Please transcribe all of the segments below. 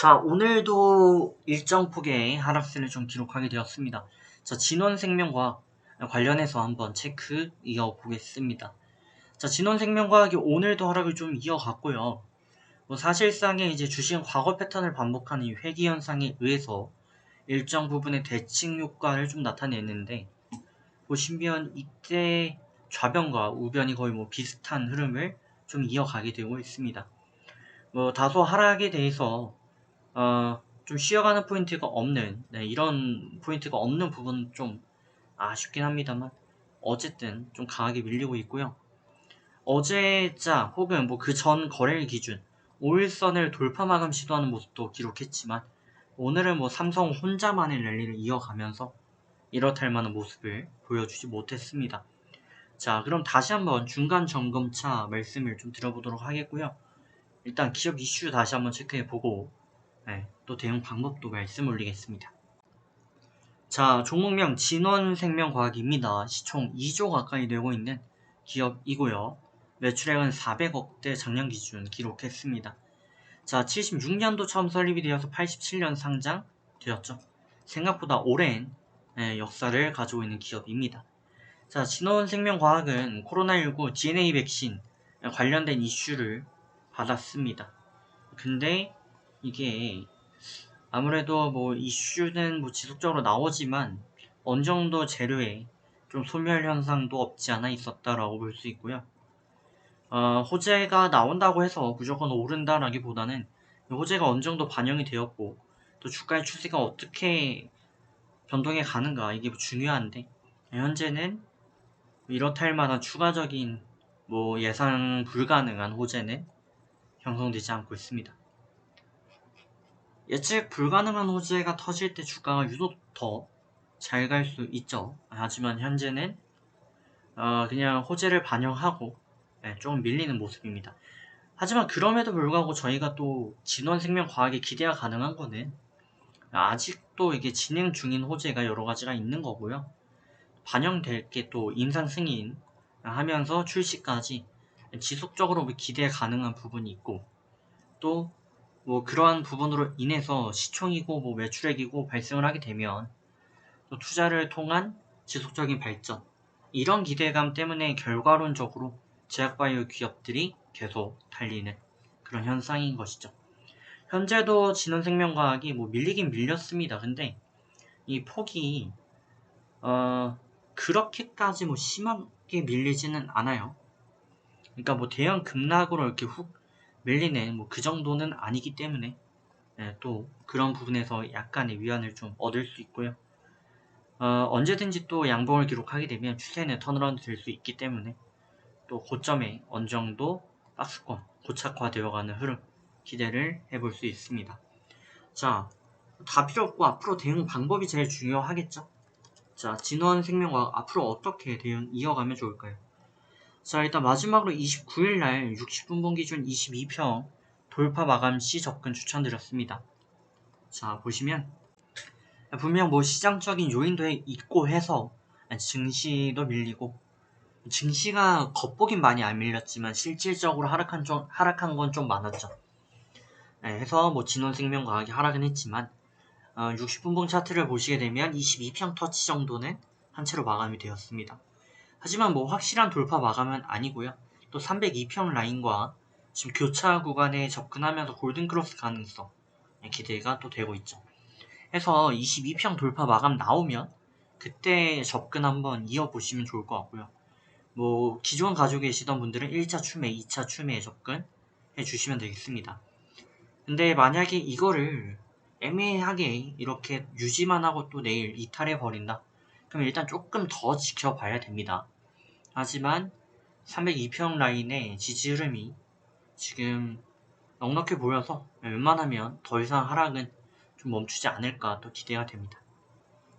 자, 오늘도 일정 폭의 하락세를 좀 기록하게 되었습니다. 자, 진원생명과학 관련해서 한번 체크 이어보겠습니다. 자, 진원생명과학이 오늘도 하락을 좀 이어갔고요. 뭐 사실상의 이제 주식은 과거 패턴을 반복하는 이 회귀 현상에 의해서 일정 부분의 대칭 효과를 좀 나타냈는데 보시면 이때 좌변과 우변이 거의 뭐 비슷한 흐름을 좀 이어가게 되고 있습니다. 뭐 다소 하락에 대해서 어, 좀 쉬어가는 포인트가 없는 네, 이런 포인트가 없는 부분은 좀 아쉽긴 합니다만 어쨌든 좀 강하게 밀리고 있고요. 어제자 혹은 뭐 그 전 거래일 기준 5일선을 돌파 마감 시도하는 모습도 기록했지만 오늘은 뭐 삼성 혼자만의 랠리를 이어가면서 이렇다 할 만한 모습을 보여주지 못했습니다. 자 그럼 다시 한번 중간 점검차 말씀을 좀 드려보도록 하겠고요. 일단 기업 이슈 다시 한번 체크해보고 네, 또 대응 방법도 말씀 올리겠습니다. 자, 종목명 진원생명과학입니다. 시총 2조 가까이 되고 있는 기업이고요. 매출액은 400억대 작년 기준 기록했습니다. 자, 76년도 처음 설립이 되어서 87년 상장 되었죠. 생각보다 오랜 예, 역사를 가지고 있는 기업입니다. 자, 진원생명과학은 코로나19 DNA 백신 관련된 이슈를 받았습니다. 근데 이게 아무래도 뭐 이슈는 뭐 지속적으로 나오지만 어느 정도 재료에 좀 소멸 현상도 없지 않아 있었다라고 볼 수 있고요. 어, 호재가 나온다고 해서 무조건 오른다라기보다는 호재가 어느 정도 반영이 되었고 또 주가의 추세가 어떻게 변동해 가는가 이게 중요한데 현재는 이렇다 할 만한 추가적인 뭐 예상 불가능한 호재는 형성되지 않고 있습니다. 예측 불가능한 호재가 터질 때 주가가 유독 더 잘 갈 수 있죠. 하지만 현재는 어, 그냥 호재를 반영하고 네, 조금 밀리는 모습입니다. 하지만 그럼에도 불구하고 저희가 또 진원생명과학에 기대가 가능한 거는 아직도 이게 진행 중인 호재가 여러 가지가 있는 거고요. 반영될 게또 인상 승인 하면서 출시까지 지속적으로 기대 가능한 부분이 있고 또 뭐 그러한 부분으로 인해서 시총이고 뭐 매출액이고 발생을 하게 되면 또 투자를 통한 지속적인 발전 이런 기대감 때문에 결과론적으로 제약바이오 기업들이 계속 달리는 그런 현상인 것이죠. 현재도 진원생명과학이 뭐 밀리긴 밀렸습니다. 근데 이 폭이 어 그렇게까지 뭐 심하게 밀리지는 않아요. 그러니까 뭐 대형 급락으로 이렇게 훅 밀리는 뭐그 정도는 아니기 때문에 네, 또 그런 부분에서 약간의 위안을 좀 얻을 수 있고요. 어, 언제든지 또 양봉을 기록하게 되면 추세는 턴어라운드 될 수 있기 때문에 또 고점에 어느 정도 박스권 고착화되어가는 흐름 기대를 해볼 수 있습니다. 자, 다 필요 없고 앞으로 대응 방법이 제일 중요하겠죠? 자, 진원 생명과학 앞으로 어떻게 대응 이어가면 좋을까요? 자, 일단 마지막으로 29일날 60분봉 기준 22평 돌파 마감 시 접근 추천드렸습니다. 자, 보시면 분명 뭐 시장적인 요인도 있고 해서 증시도 밀리고 증시가 겉보긴 많이 안 밀렸지만 실질적으로 하락한, 좀, 하락한 건 좀 많았죠. 네, 해서 뭐 진원생명 과학이 하락은 했지만 어, 60분봉 차트를 보시게 되면 22평 터치 정도는 한 채로 마감이 되었습니다. 하지만 뭐 확실한 돌파 마감은 아니고요. 또 302평 라인과 지금 교차 구간에 접근하면서 골든크로스 가능성 기대가 또 되고 있죠. 해서 22평 돌파 마감 나오면 그때 접근 한번 이어보시면 좋을 것 같고요. 뭐 기존 가지고 계시던 분들은 1차 추매, 2차 추매에 접근해 주시면 되겠습니다. 근데 만약에 이거를 애매하게 이렇게 유지만 하고 또 내일 이탈해 버린다. 그럼 일단 조금 더 지켜봐야 됩니다. 하지만 302평 라인의 지지 흐름이 지금 넉넉해 보여서 웬만하면 더 이상 하락은 좀 멈추지 않을까 또 기대가 됩니다.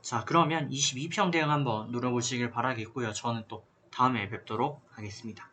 자 그러면 22평 대응 한번 눌러보시길 바라겠고요. 저는 또 다음에 뵙도록 하겠습니다.